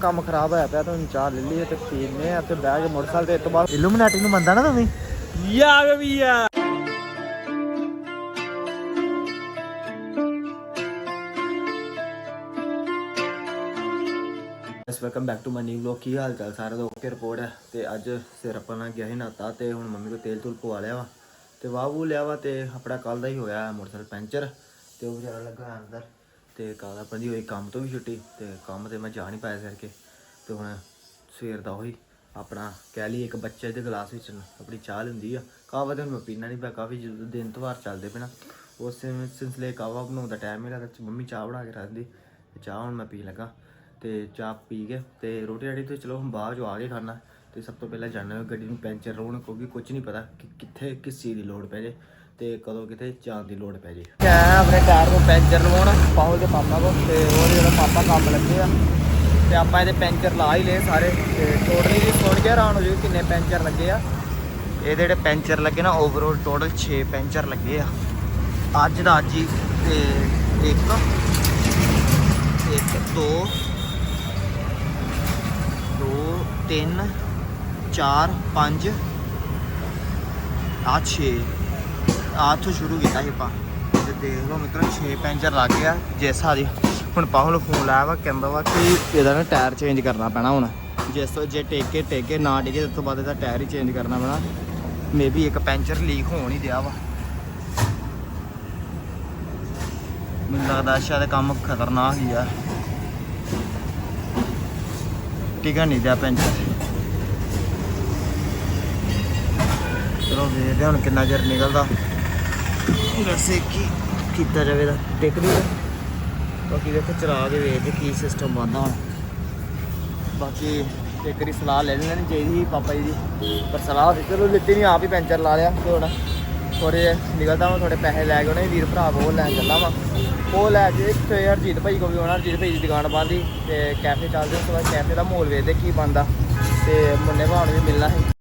ਕੰਮ ਖਰਾਬ ਹੋਇਆ ਪਿਆ ਤਾਂ ਚਾਹ ਲੈ ਲਈਏ ਤੇ ਪੀਨੇ ਆ ਤੇ ਬਹਿ ਕੇ ਮੋਟਰਸਾਈਕਲ ਤੇ ਇਸ ਤੋਂ ਬਾਅਦ ਇਲੂਮੀਨਾਟੀ ਨੂੰ ਮੰਨਦਾ ਨਾ ਤੁਸੀਂ ਯਾ ਬੇਬੀਆ ਇਸ welcome back to my new vlog ਕੀ ਹਾਲ ਚਾਲ ਸਾਰਿਆਂ ਦਾ? ਓਕੇ ਰਿਪੋਰਟ ਹੈ। ਤੇ ਅੱਜ ਸਿਰ ਆਪਾਂ ਨਾਲ ਗਿਆ ਸੀ ਨਾਤਾ ਤੇ ਹੁਣ ਮੰਮੀ ਕੋ ਤੇਲ ਤੂਲ ਪਵਾ ਲਿਆ ਵਾ। ਤੇ ਵਾਹ ਵੂ ਲਿਆ ਵਾ ਤੇ ਆਪਣਾ ਕੱਲ ਦਾ ਹੀ ਹੋਇਆ ਮੋਟਰਸਾਈਕਲ ਪੈਂਚਰ। ਤੇ ਉਹ ਵਿਚਾਰਾ ਲੱਗਾ ਅੰਦਰ। ਤੇ ਕੱਲ ਆਪਾਂ ਦੀ ਹੋਈ ਕੰਮ ਤੋਂ ਵੀ ਛੁੱਟੀ ਤੇ ਕੰਮ ਤੇ ਮੈਂ ਜਾ ਨਹੀਂ ਪਾਇਆ ਸਿਰ ਕੇ। ਤੇ ਹੁਣ ਸਵੇਰ ਦਾ ਹੋਈ ਆਪਣਾ ਕਹਿ ਲਈ ਇੱਕ ਬੱਚੇ ਦੇ ਗਲਾਸ ਵਿੱਚ ਆਪਣੀ ਚਾਹ ਲੈਂਦੀ ਆ। ਕਾਹਵਾ ਤੇ ਹੁਣ ਮੈਂ ਪੀਣਾ ਨਹੀਂ ਪਿਆ ਕਾਫੀ ਜਦੋਂ ਦਿਨ ਤੋਂ ਵਾਰ ਚੱਲਦੇ ਪੈਣਾ ਉਸ ਸਿਲਸਿਲੇ ਕਾਹਵਾ ਬਣਾਉਣ ਦਾ ਟਾਈਮ ਮਿਲਿਆ ਤਾਂ ਮੰਮੀ ਚਾਹ ਬਣਾ ਕੇ ਰੱਖਦੀ ਤੇ ਚਾਹ ਹੁਣ ਮੈਂ ਪੀ ਲੱਗਾ। ਤੇ ਚਾਹ ਪੀ ਕੇ ਤੇ ਰੋਟੀ ਰਾਟੀ ਤੇ ਚਲੋ ਹੁਣ ਬਾਅਦ ਚੋਂ ਆ ਕੇ ਖਾਣਾ। ਤੇ ਸਭ ਤੋਂ ਪਹਿਲਾਂ ਜਾਣਾ ਗੱਡੀ ਨੂੰ ਪੈਂਚਰ ਰੋਣ ਕਿਉਂਕਿ ਕੁਝ ਨਹੀਂ ਪਤਾ ਕਿ ਕਿੱਥੇ ਕਿਸ ਚੀਜ਼ ਦੀ ਲੋੜ ਪੈ ਜੇ। ਤੇ ਕਦੋਂ ਕਿਤੇ ਚਾਹ ਦੀ ਲੋੜ ਪੈ ਜੇ। ਮੈਂ ਆਪਣੇ ਟਾਇਰ ਨੂੰ ਪੈਂਚਰ ਲਵਾਉਣ ਪਾਉ ਦੇ ਪਾਪਾ ਕੋ ਤੇ ਉਹ ਜਿਹੜਾ ਪਾਪਾ ਕੰਮ ਲੱਗੇ ਆ, ਤੇ ਆਪਾਂ ਇਹਦੇ ਪੈਂਚਰ ਲਾ ਹੀ ਲਏ ਸਾਰੇ। ਤੇ ਟੋਟਲੀ ਜੀ ਸੁਣ ਕੇ ਹੈਰਾਨ ਹੋ ਜਾਓ ਕਿੰਨੇ ਪੈਂਚਰ ਲੱਗੇ ਆ। ਇਹਦੇ ਜਿਹੜੇ ਪੈਂਚਰ ਲੱਗੇ ਨਾ ਓਵਰਆਲ ਟੋਟਲ 6 ਪੈਂਚਰ ਲੱਗੇ ਆ। ਅੱਜ ਦਾ ਅੱਜ ਹੀ, ਤੇ ਇੱਕ ਇੱਕ, ਦੋ ਦੋ, ਤਿੰਨ, ਚਾਰ, ਪੰਜ, ਆ 6 ਆਥੋਂ ਸ਼ੁਰੂ ਕੀਤਾ ਸੀ ਆਪਾਂ। ਤੇ ਦੇਖ ਲਓ ਮਿੱਤਰੋ 6 ਪੈਂਚਰ ਲੱਗ ਗਿਆ। ਜਿਸ ਹਾਦੀ ਹੁਣ ਪਾਹੁਲ ਫੋਨ ਲਾਇਆ ਵਾ ਕਹਿੰਦਾ ਵਾ, ਕਿ ਇਹਦਾ ਨਾ ਟਾਇਰ ਚੇਂਜ ਕਰਨਾ ਪੈਣਾ ਹੁਣ। ਜਿਸ ਤੋਂ ਜੇ ਟੇਕੇ ਟੇਕੇ ਨਾ ਟੇਕੇ ਉਸ ਤੋਂ ਬਾਅਦ ਇਹਦਾ ਟਾਇਰ ਹੀ ਚੇਂਜ ਕਰਨਾ ਪੈਣਾ। ਮੇਬੀ ਇੱਕ ਪੈਂਚਰ ਲੀਕ ਹੋਣ ਹੀ ਦਿਆ ਵਾ। ਮੈਨੂੰ ਲੱਗਦਾ ਸ਼ਾਇਦ ਕੰਮ ਖਤਰਨਾਕ ਹੀ ਆ। ਟਿਕਣ ਨਹੀਂ ਦਿਆ ਪੈਂਚਰ। ਚਲੋ ਵੇਖਦੇ ਹੁਣ ਕਿੰਨਾ ਚਿਰ ਨਿਕਲਦਾ। ਵੈਸੇ ਕੀ ਕੀਤਾ ਜਾਵੇ ਦਾ ਟਿਕ ਨਹੀਂ ਬਾਕੀ ਦੇਖੋ ਚਲਾ ਕੇ ਵੇਖਦੇ ਕੀ ਸਿਸਟਮ ਬਣਦਾ ਹੁਣ। ਬਾਕੀ ਇੱਕ ਵਾਰੀ ਸਲਾਹ ਲੈ ਲੈਣੀ ਚਾਹੀਦੀ ਸੀ ਪਾਪਾ ਜੀ ਦੀ, ਪਰ ਸਲਾਹ ਦਿੱਤੀ ਚਲੋ ਲਿੱਤੀ ਨਹੀਂ ਆਪ ਹੀ ਪੈਂਚਰ ਲਾ ਲਿਆ ਤੇ ਹੁਣ ਥੋੜੇ ਨਿਕਲਦਾ ਵਾ ਥੋੜੇ ਪੈਸੇ ਲੈ ਕੇ ਉਹਨੇ ਵੀਰ ਭਰਾ ਉਹ ਲੈਣ ਚੱਲਾ ਵਾ। ਉਹ ਲੈ ਕੇ ਤੇ ਹਰਜੀਤ ਭਾਈ ਕੋ ਵੀ ਆਉਣਾ, ਹਰਜੀਤ ਭਾਈ ਦੀ ਦੁਕਾਨ ਬੰਦੀ ਤੇ ਕੈਫੇ ਚੱਲਦੇ ਉਸ ਤੋਂ ਬਾਅਦ ਕੈਫੇ ਦਾ ਮੋਲ ਵੇਖਦੇ ਕੀ ਬਣਦਾ। ਤੇ ਮੁੰਨੇ ਭਾਣ ਵੀ ਮਿਲਣਾ ਸੀ।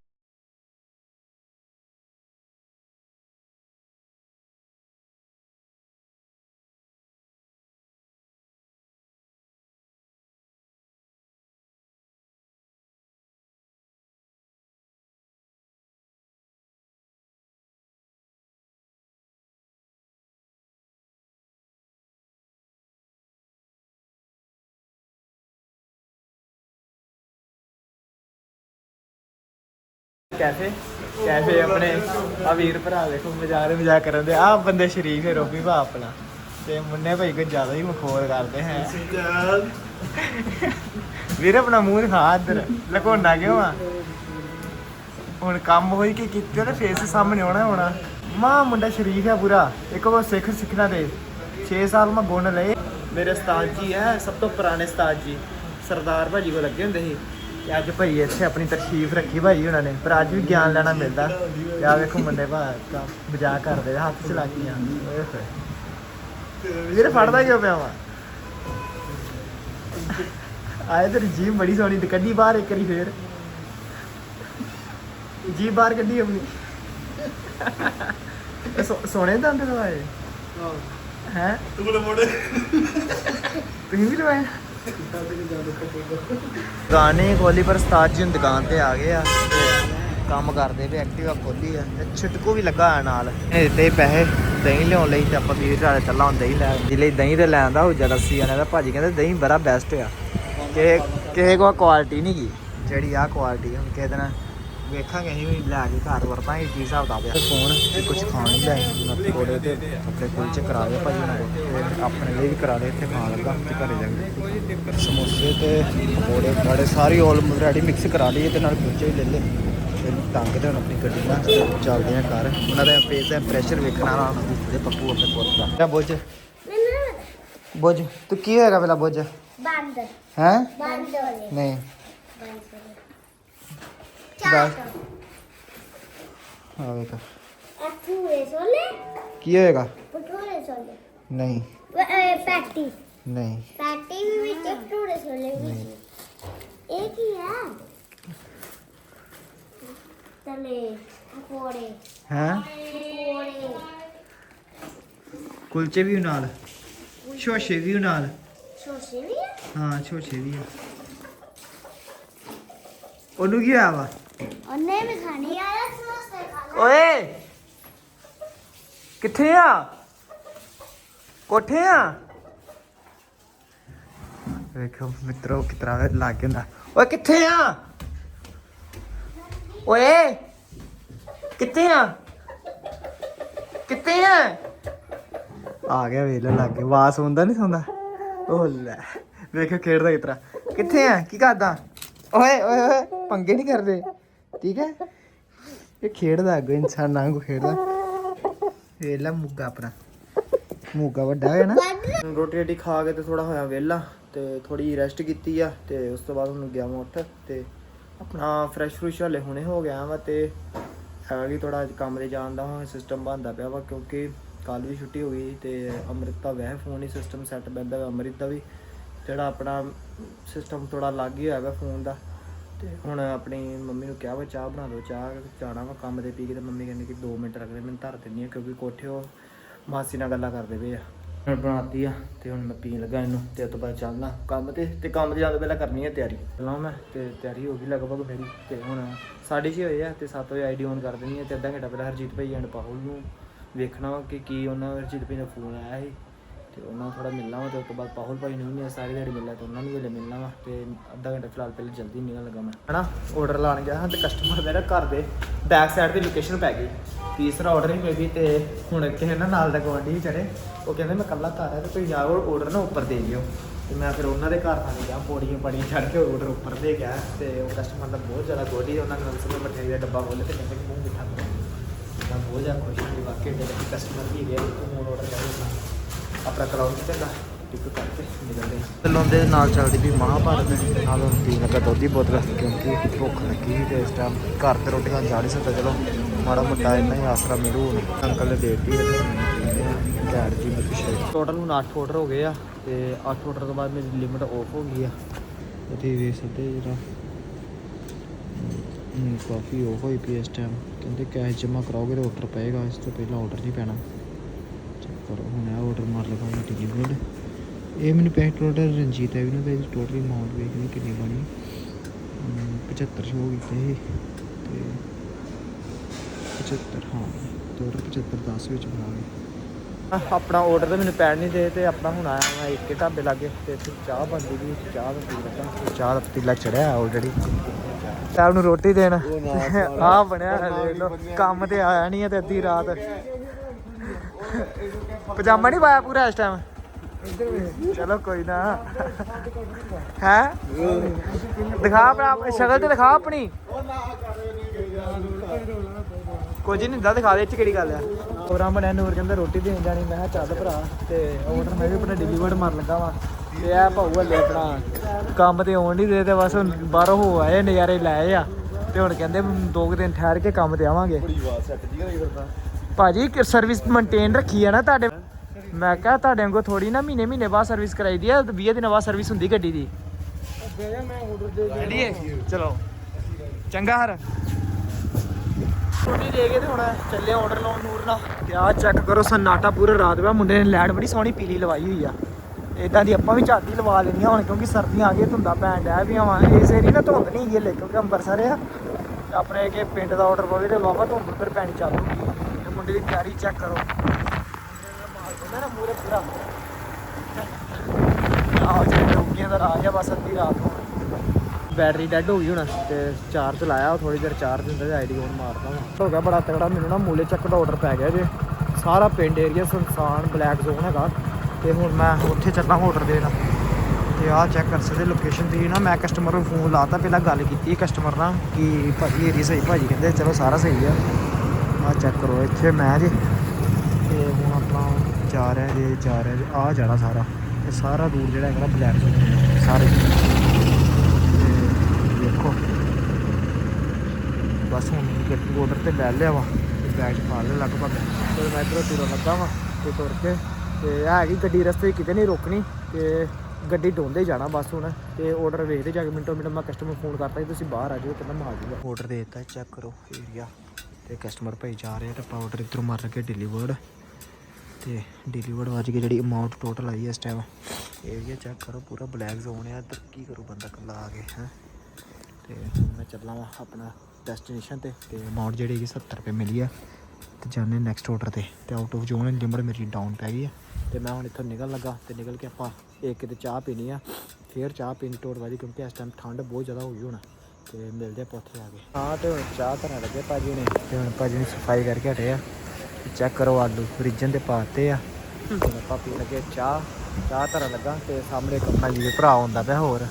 ਕੈਫੇ। ਕੈਫੇ ਆਪਣੇ ਆ ਵੀਰ ਭਰਾ ਦੇਖੋ, ਮਜ਼ਾਕ ਮਜ਼ਾਕ ਕਰਨ ਦੇ। ਆ ਬੰਦੇ ਸ਼ਰੀਫ ਹੈ ਰੋਬੀ ਭਾ ਆਪਣਾ। ਤੇ ਮੁੰਨੇ ਭਾਈ ਕੋ ਜ਼ਿਆਦਾ ਹੀ ਮਖੌਲ ਕਰਦੇ ਹੈ। ਵੀਰ ਆਪਣਾ ਮੂੰਹ ਦਿਖਾ ਇੱਧਰ। ਲਕੋਣਾ ਕਿਉਂ ਆ? ਹੁਣ ਕੰਮ ਹੋਈ ਕਿ ਕਿਤੇ ਨਾ ਫੇਸ ਸਾਹਮਣੇ ਆਉਣਾ ਹੋਣਾ। ਮਾਂ, ਮੁੰਡਾ ਸ਼ਰੀਫ ਹੈ ਪੂਰਾ। ਇੱਕ ਵਾਰ ਸਿੱਖ ਸਿੱਖਣਾ ਦੇ। 6 ਸਾਲ ਮੈਂ ਗੁਣ ਲਏ। ਮੇਰੇ ਉਸਤਾਦ ਜੀ ਹੈ ਸਭ ਤੋਂ ਪੁਰਾਣੇ ਉਸਤਾਦ ਜੀ। ਸਰਦਾਰ ਭਾਜੀ ਕੋ ਲੱਗੇ ਹੁੰਦੇ ਸੀ। ਤੇ ਅੱਜ ਭਾਈ ਇੱਥੇ ਆਪਣੀ ਤਰਸ਼ੀਫ ਰੱਖੀ ਭਾਜੀ ਉਹਨਾਂ ਨੇ ਪਰ ਅੱਜ ਵੀ ਗਿਆਨ ਲੈਣਾ ਮਿਲਦਾ। ਤੇ ਆ ਵੇਖੋ ਮੁੰਡੇ ਭਾ ਕਾ ਮਜ਼ਾਕ ਕਰਦੇ ਆ, ਹੱਥ ਚਲਾ ਕੇ ਓਏ ਹੋਏ ਵੀਰੇ ਫੜਦਾ ਕਿਉਂ ਪਿਆ ਵਾ? ਆਏ ਤੇ ਜੀਬ ਬੜੀ ਸੋਹਣੀ ਤੇ ਕੱਢੀ ਬਾਹਰ ਇੱਕ ਵਾਰੀ ਫੇਰ। ਜੀ ਬਾਹਰ ਕੱਢੀ ਆਪਣੀ। ਇਹ ਸੋ- ਸੋਹਣੇ ਦੰਦ ਲਵਾਏ ਹੈ? ਤੁਸੀਂ ਵੀ ਲਵਾਏ? ਗਾਣੇ ਖੋਲੀ ਪਰ ਉਸਤਾਦ ਜੀ ਹੁਣ ਦੁਕਾਨ ਤੇ ਆ ਗਏ ਆ ਤੇ ਕੰਮ ਕਰਦੇ ਵੀ ਐਕਟਿਵਾ ਖੋਲੀ ਆ ਤੇ ਛਿਟਕੂ ਵੀ ਲੱਗਾ ਆ ਨਾਲ। ਇਹ ਦਿੱਤੇ ਪੈਸੇ, ਦਹੀਂ ਲਿਆਉਣ ਲਈ ਤੇ ਆਪਾਂ ਵੀਰ ਘਰ ਚੱਲਾ ਹੁਣ ਦਹੀਂ ਲੈ ਜਿਲੇ ਦਹੀਂ ਤੇ ਲੈ ਆਂਦਾ ਉਹ ਜ਼ਿਆਦਾ ਸੀ ਆਣਾ ਦਾ ਭਾਜੀ ਕਹਿੰਦੇ ਦਹੀਂ ਬੜਾ ਬੈਸਟ ਆ। ਕਿ ਕਿਸੇ ਕੋ ਕੁਆਲਿਟੀ ਨਹੀਂ ਗੀ। ਜਿਹੜੀ ਆ ਕੁਆਲਿਟੀ ਹੁਣ ਕਿਸੇ ਦਿਨ ਵੇਖਾਂਗੇ ਅਸੀਂ ਵੀ ਲੈ ਕੇ ਘਰ ਵਰਤਾਂਗੇ ਕੀ ਹਿਸਾਬ ਦਾ ਪਿਆ ਫੋਨ ਤੇ ਕੁਝ ਖਾਣ ਨੂੰ ਲੈ ਮੈਂ ਥੋੜੇ ਤੇ ਆਪਣੇ ਕੁਲਚੇ ਕਰਾ ਦੇ ਭਾਜੀ ਨਾਲ ਤੇ ਆਪਣੇ ਲਈ ਵੀ ਕਰਾ ਦੇ ਇੱਥੇ ਖਾਣ ਲੱਗਾ ਤੇ ਘਰੇ ਜਾ ਕੇ ਸਮੋਸੇ ਤੇ ਪਕੌੜੇ ਪਕਾੜੇ ਸਾਰੀ ਆਲ ਰੈਡੀ ਮਿਕਸ ਕਰਾ ਲਈਏ ਤੇ ਨਾਲ ਕੁਲਚੇ ਵੀ ਲੈ ਲੈ ਫਿਰ ਟੰਗ ਤੇ ਹੁਣ ਆਪਣੀ ਗੱਡੀ ਨਾਲ ਚੱਲਦੇ ਆ ਘਰ। ਉਹਨਾਂ ਦਾ ਫੇਸ ਦਾ ਪ੍ਰੈਸ਼ਰ ਵੇਖਣਾ ਨਾ ਤੇ ਪੱਪੂ ਆਪਣੇ ਪੁੱਤ ਦਾ ਬੁੱਝ। ਬੁੱਝ ਤੂੰ ਕੀ ਹੋਏਗਾ ਪਹਿਲਾਂ ਬੁੱਝ? ਬਾਂਦਰ ਹੈ? ਬਾਂਦਰ ਨਹੀਂ। ਚਾਰ ਆ ਵੇਖ ਅਥੂਰੇ ਸੋਲੇ ਕੀ ਹੋਏਗਾ ਪਟੂਰੇ ਸੋਲੇ ਨਹੀਂ ਪੈਟੀ ਨਹੀਂ ਪੈਟੀ ਵੀ ਵਿੱਚ ਪਟੂਰੇ ਸੋਲੇ ਵੀ ਇਹ ਕੀ ਹੈ ਤਲੇ ਪਕੌੜੇ ਹੈ ਪਕੌੜੇ ਕੁਲਚੇ ਵੀ ਨਾਲ ਸ਼ੋਸ਼ੇ ਵੀ ਨਾਲ ਸੋਸੇ ਵੀ ਹੈ ਹਾਂ ਛੋਸ਼ੇ ਵੀ ਆ ਉਹਨੂੰ ਕੀ ਹੋਇਆ ਵਾ ਉਹਨੇ ਵੀ ਖਾਣੀ ਆਇਆ ਸਮੋਸੇ ਖਾਣਾ ਓਏ, ਕਿੱਥੇ ਆ? ਕੋਠੇ ਆ? ਵੇਖੋ ਮਿੱਤਰੋ ਕਿਤਰਾ ਲੱਗ ਗਿਆ ਓਏ, ਕਿੱਥੇ ਆ? ਓਏ, ਕਿੱਥੇ ਆ? ਕਿੱਥੇ ਆ? ਆ ਗਿਆ ਵੇਲੇ ਲੱਗ ਗਿਆ। ਆਵਾਜ਼ ਹੁੰਦਾ ਨਹੀਂ ਸੁਣਦਾ? ਉਹ ਲੈ ਵੇਖੋ ਖੇਡਦਾ ਕਿਤਰਾ। ਕਿੱਥੇ ਆ? ਕੀ ਕਰਦਾ? ਓਏ ਓਏ ਓਏ, ਪੰਗੇ ਨਹੀਂ ਕਰਦੇ। ਠੀਕ ਹੈ? ਇਹ ਖੇਡਦਾ ਅੱਗੋਂ, ਇਨਸਾਨ ਵਾਂਗੂ ਖੇਡਦਾ। ਵੇਲਾ ਮੁੱਗਾ ਆਪਣਾ। ਮੁੱਗਾ ਵੱਡਾ ਹੋਇਆ ਨਾ। ਰੋਟੀ ਰੋਟੀ ਖਾ ਕੇ ਤੇ ਥੋੜਾ ਹੋਇਆ ਵੇਲਾ ਤੇ ਥੋੜੀ ਰੈਸਟ ਕੀਤੀ ਆ ਤੇ ਉਸ ਤੋਂ ਬਾਅਦ ਹੁਣ ਗਿਆ ਮੈਂ ਉੱਠ ਤੇ ਆਪਣਾ ਫਰੈਸ਼ ਫਰੂਸ਼ ਹਲੇ ਹੁਣੇ ਹੋ ਗਿਆ ਵਾ ਤੇ ਹੈਗਾ ਕਿ ਥੋੜਾ ਕੰਮ ਤੇ ਜਾਣ ਦਾ ਹੁਣ ਸਿਸਟਮ ਬਣਦਾ ਪਿਆ ਵਾ ਕਿਉਂਕਿ ਕੱਲ ਵੀ ਛੁੱਟੀ ਹੋ ਗਈ ਤੇ ਅੰਮ੍ਰਿਤ ਦਾ ਵੈਸੇ ਫੋਨ ਹੀ ਸਿਸਟਮ ਸੈੱਟ ਬੈਂਦਾ ਵਾ ਅੰਮ੍ਰਿਤ ਦਾ ਵੀ। ਜਿਹੜਾ ਆਪਣਾ ਸਿਸਟਮ ਥੋੜਾ ਲੱਗ ਹੀ ਹੋਇਆ ਵਾ ਫੋਨ ਦਾ। ਤੇ ਹੁਣ ਆਪਣੀ ਮੰਮੀ ਨੂੰ ਕਿਹਾ ਵਾ ਚਾਹ ਬਣਾ ਦਿਓ, ਚਾਹ ਜਾਣਾ ਵਾ ਕੰਮ ਤੇ ਪੀ ਕੇ ਤੇ ਮੰਮੀ ਕਹਿੰਦੀ ਕਿ 2 ਮਿੰਟ ਰੱਖ ਦੇ, ਮੈਨੂੰ ਧਰ ਦਿੰਦੀ ਆ ਕਿਉਂਕਿ ਕੋਠੇ ਉਹ ਮਾਸੀ ਨਾਲ ਗੱਲਾਂ ਕਰਦੇ ਪਏ ਆ। ਹੁਣ ਬਣਾਤੀ ਆ ਤੇ ਹੁਣ ਮੈਂ ਪੀਣ ਲੱਗਾ ਇਹਨੂੰ ਤੇ ਉਸ ਤੋਂ ਬਾਅਦ ਚੱਲਣਾ ਕੰਮ ਤੇ ਤੇ ਕੰਮ ਤੇ ਜਾਣ ਤੋਂ ਪਹਿਲਾਂ ਕਰਨੀ ਹੈ ਤਿਆਰੀ। ਪਹਿਲਾਂ ਮੈਂ ਤੇ ਤਿਆਰੀ ਹੋ ਗਈ ਲਗਭਗ ਮੇਰੀ ਤੇ ਹੁਣ 6:30 ਹੋਏ ਆ ਤੇ 7 ਵਜੇ ਆਈਡੀ ਔਨ ਕਰ ਦੇਣੀ ਹੈ ਤੇ ਅੱਧਾ ਘੰਟਾ ਪਹਿਲਾਂ ਹਰਜੀਤ ਭਾਈ ਐਂਡ ਪਾਹੁਲ ਨੂੰ ਵੇਖਣਾ ਵਾ ਕਿ ਕੀ ਉਹਨਾਂ ਹਰਜੀਤ ਭਾਈ ਦਾ ਫੋਨ ਆਇਆ ਸੀ। ਤੇ ਉਹਨਾਂ ਨੂੰ ਥੋੜਾ ਮਿਲਣਾ ਵਾ ਤੇ ਉਸ ਤੋਂ ਬਾਅਦ ਪਾਹੁਲ ਭਾਈ ਨੂੰ ਵੀ ਮੈਂ ਸਾਰੀ ਦਿਹਾੜੀ ਮਿਲਿਆ ਤੇ ਉਹਨਾਂ ਨੂੰ ਵੀ ਹਲੇ ਮਿਲਣਾ ਵਾ ਤੇ ਅੱਧਾ ਘੰਟਾ ਫਿਲਹਾਲ ਪਹਿਲੇ ਜਲਦੀ ਨਿਕਲਣ ਲੱਗਾ ਮੈਂ। ਹਨਾ ਆਰਡਰ ਲਾਣ ਗਿਆ ਹਾਂ ਤੇ ਕਸਟਮਰ ਮੇਰਾ ਘਰ ਦੇ ਬੈਕ ਸਾਈਡ ਦੀ ਲੋਕੇਸ਼ਨ ਪੈ ਗਈ। ਤੀਸਰਾ ਆਰਡਰ ਹੀ ਮੇਬੀ ਗਈ ਤੇ ਹੁਣ ਕਿਸੇ ਨਾ ਨਾਲ ਦਾ ਗਵਾਂਢੀ ਚੜੇ ਉਹ ਕਹਿੰਦੇ ਮੈਂ ਕੱਲਾ ਘਰ ਆ ਤੇ ਤੁਸੀਂ ਜਾ ਉਹ ਆਰਡਰ ਨਾ ਉੱਪਰ ਦੇ ਦਿਓ। ਤੇ ਮੈਂ ਫਿਰ ਉਹਨਾਂ ਦੇ ਘਰ ਥਾਂ ਗਿਆ, ਪੌੜੀਆਂ ਪੜੀਆਂ ਚੜ ਕੇ ਆਰਡਰ ਉੱਪਰ ਦੇ ਗਿਆ ਤੇ ਉਹ ਕਸਟਮਰ ਦਾ ਬਹੁਤ ਜ਼ਿਆਦਾ ਗੋਡੀ ਉਹਨਾਂ ਨੇ ਨਮਸਤੇ ਮਠਿਆਈ ਦਾ ਡੱਬਾ ਖੋਲ੍ਹ ਕੇ ਕਹਿੰਦੇ ਕਿ ਮੂੰਹ ਮਿੱਠਾ ਕਰੋ। ਮੈਂ ਬਹੁਤ ਜ਼ਿਆਦਾ ਖੁਸ਼ ਹਾਂ ਵਾਕਈ ਮੇਰੇ ਕਸਟਮਰ ਵੀ ਗਏ ਉਹ ਆਰਡਰ ਕਰ ਆਪਣਾ ਕਰਾਉਂ ਚੱਲਾ ਟਿਕ ਕਰਕੇ ਨਿਕਲਦੇ ਹਾਂ। ਲਾਉਂਦੇ ਨਾਲ ਚੱਲਦੀ ਵੀ ਮਹਾਭਾਰਤ ਨਾਲ ਹੁਣ ਪੀਣ ਲੱਗਾ ਦੁੱਧ ਦੀ ਬੋਤਲ ਕਿਉਂਕਿ ਭੁੱਖ ਲੱਗੀ ਸੀ ਤੇ ਇਸ ਟਾਈਮ ਘਰ ਤੇ ਰੋਟੀਆਂ ਜਾ ਨਹੀਂ ਸਕਦਾ। ਚਲੋ ਮਾੜਾ ਮੋਟਾ ਇੰਨਾ ਹੀ ਆਸਰਾ ਮਿਲੂ ਹੁਣ। ਅੰਕਲ ਨੇ ਦੇ ਦਿੱਤੀ ਘਰ ਜੀ ਮੈਂ ਪਿਛੇ। ਟੋਟਲ ਹੁਣ 8 ਆਰਡਰ ਹੋ ਗਏ ਆ ਤੇ 8 ਆਰਡਰ ਤੋਂ ਬਾਅਦ ਮੇਰੀ ਲਿਮਟ ਆਫ ਹੋ ਗਈ ਆ। ਤੇ ਵੇ ਸਿੱਧੇ ਜਿਹੜਾ ਕਾਫੀ ਆਫ ਹੋਈ ਪਈ ਇਸ ਟਾਈਮ ਕਹਿੰਦੇ ਕੈਸ਼ ਜਮ੍ਹਾਂ ਕਰਾਓਗੇ ਤਾਂ ਆਰਡਰ ਪਏਗਾ। ਇਸ ਤੋਂ ਪਹਿਲਾਂ ਆਰਡਰ ਨਹੀਂ ਪੈਣਾ। ਕਰੋ। ਹੁਣ ਇਹ ਆਰਡਰ ਮਾਰ ਲਗਾ ਮੈਂ ਡਿਲੀਵਰਡ ਇਹ ਮੈਨੂੰ ਪੈਸੇ ਟੋਟਲ ਰਣਜੀਤ ਹੈ ਇਹਨਾਂ ਦਾ ਟੋਟਲ ਅਮਾਉਂਟ ਵੇਖਣੀ ਕਿੰਨੀ ਬਣੀ। ਹਮ, 75 ਸ਼ੋ ਕੀਤੇ ਸੀ ਤੇ 75 ਹਾਂ ਟੋਟਲ 75 10 ਵਿੱਚ ਬਣਾ ਗਏ ਆਪਣਾ ਆਰਡਰ ਤਾਂ ਮੈਨੂੰ ਪੈਣ ਨਹੀਂ ਦੇ ਤੇ ਆਪਣਾ ਹੁਣ ਆਇਆ ਮੈਂ ਇੱਕ ਢਾਬੇ ਲਾਗੇ ਤੇ ਇੱਥੇ ਚਾਹ ਬਣਦੀ ਵੀ ਚਾਹ ਦਾ ਪੀ ਲੱਗਾ ਚਾਹ ਦਾ ਪਤੀਲਾ ਚੜਿਆ ਆਲਰੇਡੀ ਸਾਹਿਬ ਨੂੰ ਰੋਟੀ ਦੇਣ। ਆ ਬਣਿਆ ਹੈ ਦੇਖ ਲਓ। ਕੰਮ ਤੇ ਆਇਆ ਨਹੀਂ ਹੈ ਤੇ ਅੱਧੀ ਰਾਤ। ਪਜਾਮਾ ਨਹੀਂ ਪਾਇਆ ਪੂਰਾ ਇਸ ਟਾਈਮ ਚਲੋ ਕੋਈ ਨਾ। ਹੈ? ਦਿਖਾ ਆਪਣਾ ਸ਼ਕਲ ਤੇ ਦਿਖਾ ਆਪਣੀ। ਕੁਝ ਨਹੀਂ ਹੁੰਦਾ ਦਿਖਾ ਦੇ, ਇਹ ਕਿਹੜੀ ਗੱਲ ਆ? ਪ੍ਰੋਗਰਾਮ ਬਣਿਆ, ਨੂਰ ਕਹਿੰਦਾ ਰੋਟੀ ਦੇਣ ਜਾਣੀ। ਮੈਂ ਕਿਹਾ, ਚੱਲ ਭਰਾ, ਤੇ ਆਰਡਰ ਮੈਂ ਵੀ ਆਪਣਾ ਡਿਲੀਵਰਡ ਮਾਰ ਲੱਗਾ ਵਾਂ। ਤੇ ਇਹ ਭਾਊ ਹਲੇ ਆਪਣਾ ਕੰਮ ਤੇ ਆਉਣ ਨਹੀਂ ਦੇ ਤੇ ਬਸ ਹੁਣ ਬਾਹਰੋਂ ਹੋ ਆਏ ਨਜ਼ਾਰੇ ਲਾਏ ਆ। ਤੇ ਹੁਣ ਕਹਿੰਦੇ, ਦੋ ਕੁ ਦਿਨ ਠਹਿਰ ਕੇ ਕੰਮ ਤੇ ਆਵਾਂਗੇ। ਭਾਜੀ ਕਿ ਸਰਵਿਸ ਮੇਨਟੇਨ ਰੱਖੀ ਆ ਨਾ ਤੁਹਾਡੇ। ਮੈਂ ਕਿਹਾ ਤੁਹਾਡੇ ਵਾਂਗੂ ਥੋੜੀ ਨਾ ਮਹੀਨੇ ਮਹੀਨੇ ਬਾਅਦ ਸਰਵਿਸ ਕਰਾਈ ਦੀ ਆ 20 ਦਿਨਾਂ ਬਾਅਦ ਸਰਵਿਸ ਹੁੰਦੀ ਗੱਡੀ ਦੀ। ਰੈਡੀ ਹੈ? ਚਲੋ। ਚੰਗਾ ਹਰ। ਛੁੱਟੀ ਦੇ ਕੇ ਤੇ ਹੁਣ ਚੱਲੇ ਆਰਡਰ ਲਾਉਣ ਨੂਰ ਨਾਲ। ਤੇ ਚੈੱਕ ਕਰੋ ਸਨਾਟਾ ਪੂਰਾ ਰਾਤ ਵਾ। ਮੁੰਡੇ ਨੇ ਲੈਟ ਬੜੀ ਸੋਹਣੀ ਪੀਲੀ ਲਵਾਈ ਹੋਈ ਆ। ਇਦਾਂ ਦੀ ਆਪਾਂ ਵੀ ਝਾਤੀ ਲਵਾ ਲੈਣੀ ਹੁਣ ਕਿਉਂਕਿ ਸਰਦੀਆਂ ਆ ਗਈਆਂ ਧੁੰਦਾ ਪੈਣ ਡਿਆ ਵੀ। ਆਵਾਂ ਇਸ ਏਰੀ ਨਾ ਧੁੰਦ ਨਹੀਂ ਹੈਗੀ ਹਲੇ ਕਿਉਂਕਿ ਅੰਬਰਸਰ ਆ। ਆਪਣੇ ਕੇ ਪਿੰਡ ਦਾ ਆਰਡਰ ਪਵੇ ਤੇ ਵਾਵਾ ਧੁੰਦ ਉੱਧਰ ਪੈਣੀ ਚਾਲੂ ਹੋ ਗਈ ਤੇ ਮੁੰਡੇ ਦੀ ਤਿਆਰੀ ਚੈੱਕ ਕਰੋ। ਨਾ ਮੂਰੇ ਪੂਰਾ ਆਹ ਜਿਹੜੇ ਰੁਕੀਆਂ ਦਾ ਰਾਜ ਆ ਬਸ ਅੱਧੀ ਰਾਤ ਨੂੰ। ਬੈਟਰੀ ਡੈੱਡ ਹੋ ਗਈ ਹੁਣ ਤੇ ਚਾਰਜ ਲਾਇਆ ਥੋੜੀ ਦੇਰ ਚਾਰਜ ਹੁੰਦਾ ਤੇ ਆਈਡੀ ਔਨ ਮਾਰਦਾ ਹਾਂ ਹੋ ਗਿਆ ਬੜਾ ਤਗੜਾ ਮੈਨੂੰ ਨਾ ਮੂਲੇ ਚੱਕ ਦਾ ਆਰਡਰ ਪੈ ਗਿਆ ਜੇ। ਸਾਰਾ ਪਿੰਡ ਏਰੀਆ ਸੁਨਸਾਨ ਬਲੈਕ ਜ਼ੋਨ ਹੈਗਾ। ਤੇ ਹੁਣ ਮੈਂ ਉੱਥੇ ਚੱਲਾਂ ਆਰਡਰ ਦੇਣ। ਤੇ ਆਹ ਚੈੱਕ ਕਰ ਸਕਦੇ ਲੋਕੇਸ਼ਨ ਦੀ ਨਾ ਮੈਂ ਕਸਟਮਰ ਨੂੰ ਫੋਨ ਲਾਤਾ ਪਹਿਲਾਂ ਗੱਲ ਕੀਤੀ ਕਸਟਮਰ ਨਾਲ ਕਿ ਭਾਜੀ ਏਰੀਆ ਸਹੀ ਭਾਜੀ ਕਹਿੰਦੇ ਚਲੋ ਸਾਰਾ ਸਹੀ ਆ। ਆਹ ਚੈੱਕ ਕਰੋ, ਇੱਥੇ ਮੈਂ ਜੇ। ਤੇ ਹੁਣ ਆਪਣਾ ਜਾ ਰਿਹਾ ਜੇ ਜਾ ਰਿਹਾ ਜੇ ਆ ਜਾਣਾ ਸਾਰਾ। ਇਹ ਸਾਰਾ ਦੂਰ ਜਿਹੜਾ ਹੈਗਾ ਬਲੈਕ ਜ਼ੋਨ ਸਾਰੇ। ਦੇਖੋ ਬਸ ਹੁਣ ਗੱਡੀ ਆਰਡਰ ਤੇ ਲੈ ਲਿਆ ਵਾ, ਤੇ ਬੈਗ 'ਚ ਪਾ ਲਿਆ ਲਗਭਗ। ਤੇ ਮੈਂ ਇੱਧਰੋਂ ਤੁਰਨ ਲੱਗਾ ਵਾ, ਤੇ ਤੁਰ ਕੇ, ਤੇ ਇਹ ਹੈਗੀ ਗੱਡੀ, ਰਸਤੇ ਕਿਤੇ ਨਹੀਂ ਰੋਕਣੀ, ਤੇ ਗੱਡੀ ਢੋਂਦੇ ਜਾਣਾ ਬਸ ਹੁਣ। ਤੇ ਆਰਡਰ ਵੇਖਦੇ ਜਾ ਕੇ ਮਿੰਟੋ ਮਿੰਟ ਮੈਂ ਕਸਟਮਰ ਫੋਨ ਕਰਤਾ ਸੀ ਤੁਸੀਂ ਬਾਹਰ ਆ ਜਾਓ ਕਹਿੰਦਾ ਮੈਂ ਆ ਜਾਊਗਾ ਆਰਡਰ ਦੇ ਦਿੱਤਾ ਚੈੱਕ ਕਰੋ ਏਰੀਆ ਤੇ ਕਸਟਮਰ ਭਾਈ ਜਾ ਰਿਹਾ ਆ ਤੇ ਆਪਾਂ ਆਰਡਰ ਇੱਧਰੋਂ ਮਾਰ ਕੇ ਡਿਲੀਵਰਡ ਤੇ ਡਿਲੀਵਰਡ ਵੱਜ ਕੇ ਜਿਹੜੀ ਅਮਾਉਂਟ ਟੋਟਲ ਆਈ ਹੈ ਇਸ ਟਾਈਮ ਏਰੀਆ ਚੈੱਕ ਕਰੋ, ਪੂਰਾ ਬਲੈਕ ਜ਼ੋਨ ਹੈ ਇੱਧਰ ਕੀ ਕਰੂ ਬੰਦਾ ਕੱਲਾ ਆ ਕੇ, ਹੈ। ਤੇ ਹੁਣ ਮੈਂ ਚੱਲਾਂ ਵਾ ਆਪਣਾ ਡੈਸਟੀਨੇਸ਼ਨ ਤੇ ਤੇ ਅਮਾਉਂਟ ਜਿਹੜੀ ਹੈਗੀ 70 ਰੁਪਏ ਮਿਲੀ ਆ। ਤੇ ਜਾਣੇ ਨੈਕਸਟ ਆਰਡਰ ਤੇ ਤੇ ਆਊਟ ਆਫ ਜ਼ੋਨ ਲਿਮਟ ਮੇਰੀ ਡਾਊਨ ਪੈ ਗਈ ਹੈ ਤੇ ਮੈਂ ਹੁਣ ਇੱਥੋਂ ਨਿਕਲ ਲੱਗਾ, ਤੇ ਨਿਕਲ ਕੇ ਆਪਾਂ ਇੱਕ ਕਿਤੇ ਚਾਹ ਪੀਣੀ ਆ, ਫੇਰ ਚਾਹ ਪੀਣੀ ਟੋੜ ਵਾਲੀ ਕਿਉਂਕਿ ਇਸ ਟਾਈਮ ਠੰਡ ਬਹੁਤ ਜ਼ਿਆਦਾ ਹੋ ਗਈ ਹੁਣ। ਤੇ ਮਿਲਦੇ ਆਪਾਂ ਉੱਥੇ ਆ ਕੇ। ਹਾਂ ਤੇ ਹੁਣ ਚਾਹ ਧਰਨ ਲੱਗੇ ਭਾਜੀ ਨੇ ਤੇ ਹੁਣ ਭਾਜੀ ਨੇ ਸਫ਼ਾਈ ਕਰਕੇ ਹਟੇ ਆ। ਚੈੱਕ ਕਰੋ ਆਲੂ ਫਰਿੱਜਨ ਤੇ ਪਾਤੇ ਆ। ਹੁਣ ਆਪਾਂ ਪੀ ਲੱਗੇ ਚਾਹ। ਚਾਹ ਧਰਨ ਲੱਗਾ ਤੇ ਸਾਹਮਣੇ ਆਪਣਾ ਜੀ ਭਰਾ ਹੁੰਦਾ ਪਿਆ ਹੋਰ।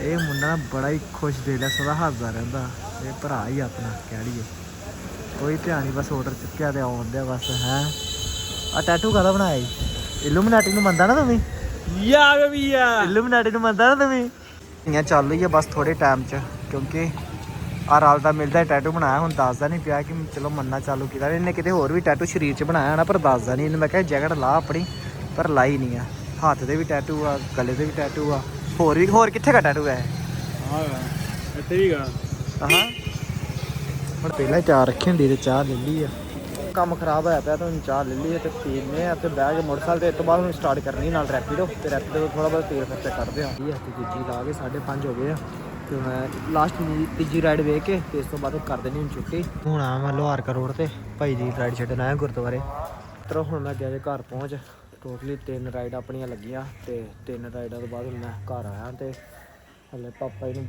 ਇਹ ਮੁੰਡਾ ਬੜਾ ਹੀ ਖੁਸ਼ ਦਿਲ ਹੈ ਸਦਾ ਹੱਸਦਾ ਰਹਿੰਦਾ। ਇਹ ਭਰਾ ਹੀ ਆਪਣਾ ਕਹਿ ਲਈਏ। ਕੋਈ ਧਿਆਨ ਨਹੀਂ ਬਸ ਆਰਡਰ ਚੁੱਕਿਆ ਤੇ ਆਉਂਦੇ ਆ ਬਸ ਹੈ। ਆ ਟੈਟੂ ਕਾਹਦਾ ਬਣਾਇਆ ਜੀ? ਇਲੂਮੀਨਾਟੀ ਨੂੰ ਮੰਨਦਾ ਨਾ ਤੁਸੀਂ ਯਾ ਬਈਆ ਇਲੂਮੀਨਾਟੀ ਨੂੰ ਮੰਨਦਾ ਨਾ ਤੁਸੀਂ ਇਹ ਚੱਲ ਰਹੀ ਹੈ ਬਸ ਥੋੜੇ ਟਾਈਮ 'ਚ। ਕਿਉਂਕਿ ਆ ਰਾਲ ਦਾ ਮਿਲਦਾ ਟੈਟੂ ਬਣਾਇਆ ਹੁਣ ਦੱਸਦਾ ਨਹੀਂ ਪਿਆ ਕਿ ਚਲੋ ਮੰਨਣਾ ਚਾਲੂ ਕੀਤਾ ਇਹਨੇ ਕਿਤੇ ਹੋਰ ਵੀ ਟੈਟੂ ਸਰੀਰ 'ਚ ਬਣਾਇਆ ਹੋਣਾ ਪਰ ਦੱਸਦਾ ਨਹੀਂ ਇਹਨੂੰ ਮੈਂ ਕਿਹਾ ਜੈਕਟ ਲਾ ਆਪਣੀ ਪਰ ਲਾਈ ਨਹੀਂ ਆ। ਹੱਥ ਤੇ ਵੀ ਟੈਟੂ ਆ ਗਲੇ ਤੇ ਵੀ ਟੈਟੂ ਆ। ਹੋਰ ਵੀ ਹੋਰ ਕਿੱਥੇ ਕਾ ਟੈਟੂ ਹੈ ਹਾਂ ਇੱਥੇ ਵੀ ਗਾ। ਹਾਂ। ਹੁਣ ਪਹਿਲਾਂ ਚਾਹ ਰੱਖੀ ਹੁੰਦੀ ਤੇ ਚਾਹ ਲੈ ਲਈ ਆ। ਕੰਮ ਖਰਾਬ ਹੋਇਆ ਪਿਆ ਤਾਂ ਹੁਣ ਚਾਹ ਲੈ ਲਈ ਤੇ ਪੀਨੇ ਆ ਤੇ ਬਹਿ ਕੇ ਮੋਟਰਸਾਈਕਲ ਤੇ ਇਸ ਤੋਂ ਬਾਅਦ ਹੁਣ ਸਟਾਰਟ ਕਰਨੀ ਨਾਲ ਰੈਪੀਡੋ ਤੇ ਰੈਪੀਡੋ ਥੋੜਾ ਬਹੁਤ ਤੇਲ ਖਰਚਾ ਕਰਦੇ ਆ। ਇਹ ਤੇ ਦੂਜੀ ਲਾ ਕੇ 5:30 ਹੋ ਗਏ ਆ। ਤੇ ਮੈਂ ਲਾਸਟ ਤੀਜੀ ਰਾਈਡ ਵੇਖ ਕੇ ਤੇ ਇਸ ਤੋਂ ਬਾਅਦ ਕਰ ਦੇਣੀ ਹੁਣ ਛੁੱਟੀ। ਹੁਣ ਆ ਮੈਂ ਲੋਹਾਰਕਾ ਰੋਡ ਤੇ, ਭਾਈ ਦੀ ਰਾਈਡ ਛੱਡਣ ਆਇਆ ਗੁਰਦੁਆਰੇ। ਤਰੋ ਹੁਣ ਮੈਂ ਗਿਆ ਜੇ ਘਰ ਪਹੁੰਚ ਟੋਟਲੀ ਤਿੰਨ ਰਾਈਡ ਆਪਣੀਆਂ ਲੱਗੀਆਂ ਤੇ ਤਿੰਨ ਰਾਈਡਾਂ ਤੋਂ ਬਾਅਦ ਹੁਣ ਮੈਂ ਘਰ ਆਇਆ ਤੇ ਹਲੇ ਪਾਪਾ ਇਹਨੂੰ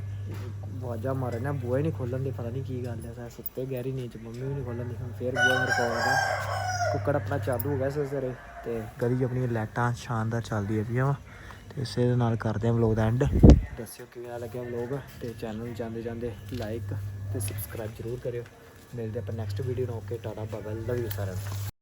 ਆਵਾਜ਼ਾਂ ਮਾਰਨ ਆ ਬੂਹਾ ਹੀ ਨਹੀਂ ਖੋਲਣ ਦੀ, ਪਤਾ ਨਹੀਂ ਕੀ ਗੱਲ ਹੈ ਸਾ ਸੁੱਤੇ ਗਹਿਰੀ ਨੀਂਦ ਚ, ਮੰਮੀ ਵੀ ਨਹੀਂ ਖੋਲਣ ਦੀ, ਹੁਣ ਫੇਰ ਬੂਹਾ ਮੇਰੇ ਕੋਲ ਆ ਕੁੱਕੜ ਆਪਣਾ ਚਾਲੂ ਹੋ ਗਿਆ ਸਵੇਰੇ ਸਵੇਰੇ ਤੇ ਗਲੀ ਆਪਣੀਆਂ ਲਾਈਟਾਂ ਸ਼ਾਨਦਾਰ ਚੱਲਦੀ ਪਈਆਂ ਵਾ ਤੇ ਇਸੇ ਦੇ ਨਾਲ ਕਰਦੇ ਆ ਵਲੋਗ ਦਾ ਐਂਡ ਦੱਸਿਓ ਕਿਵੇਂ ਲੱਗਿਆ ਵਲੋਗ ਤੇ ਚੈਨਲ ਨੂੰ ਜਾਂਦੇ ਜਾਂਦੇ ਲਾਈਕ ਤੇ ਸਬਸਕ੍ਰਾਈਬ ਜ਼ਰੂਰ ਕਰਿਓ। ਮਿਲਦੇ ਆਪਾਂ ਨੈਕਸਟ ਵੀਡੀਓ ਨੂੰ। ਓਕੇ, ਟਾਟਾ, ਬਾਬਾ ਲਵ ਯੂ ਸਾਰਿਆਂ ਨੂੰ।